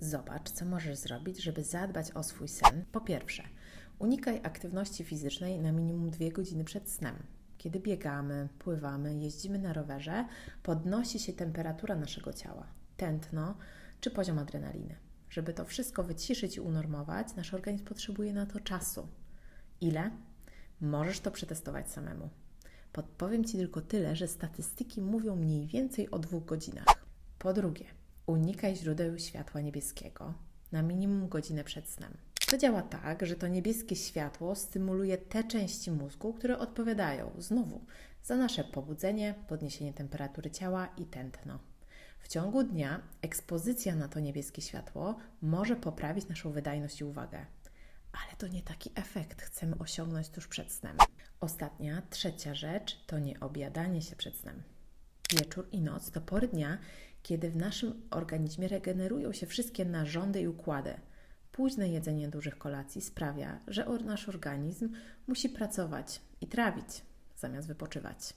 Zobacz, co możesz zrobić, żeby zadbać o swój sen. Po pierwsze, unikaj aktywności fizycznej na minimum 2 godziny przed snem. Kiedy biegamy, pływamy, jeździmy na rowerze, podnosi się temperatura naszego ciała, tętno czy poziom adrenaliny. Żeby to wszystko wyciszyć i unormować, nasz organizm potrzebuje na to czasu. Ile? Możesz to przetestować samemu. Podpowiem Ci tylko tyle, że statystyki mówią mniej więcej o dwóch godzinach. Po drugie, unikaj źródeł światła niebieskiego na minimum godzinę przed snem. To działa tak, że to niebieskie światło stymuluje te części mózgu, które odpowiadają znowu za nasze pobudzenie, podniesienie temperatury ciała i tętno. W ciągu dnia ekspozycja na to niebieskie światło może poprawić naszą wydajność i uwagę. Ale to nie taki efekt chcemy osiągnąć tuż przed snem. Ostatnia, trzecia rzecz to nie obiadanie się przed snem. Wieczór i noc to pory dnia, kiedy w naszym organizmie regenerują się wszystkie narządy i układy. Późne jedzenie dużych kolacji sprawia, że nasz organizm musi pracować i trawić zamiast wypoczywać.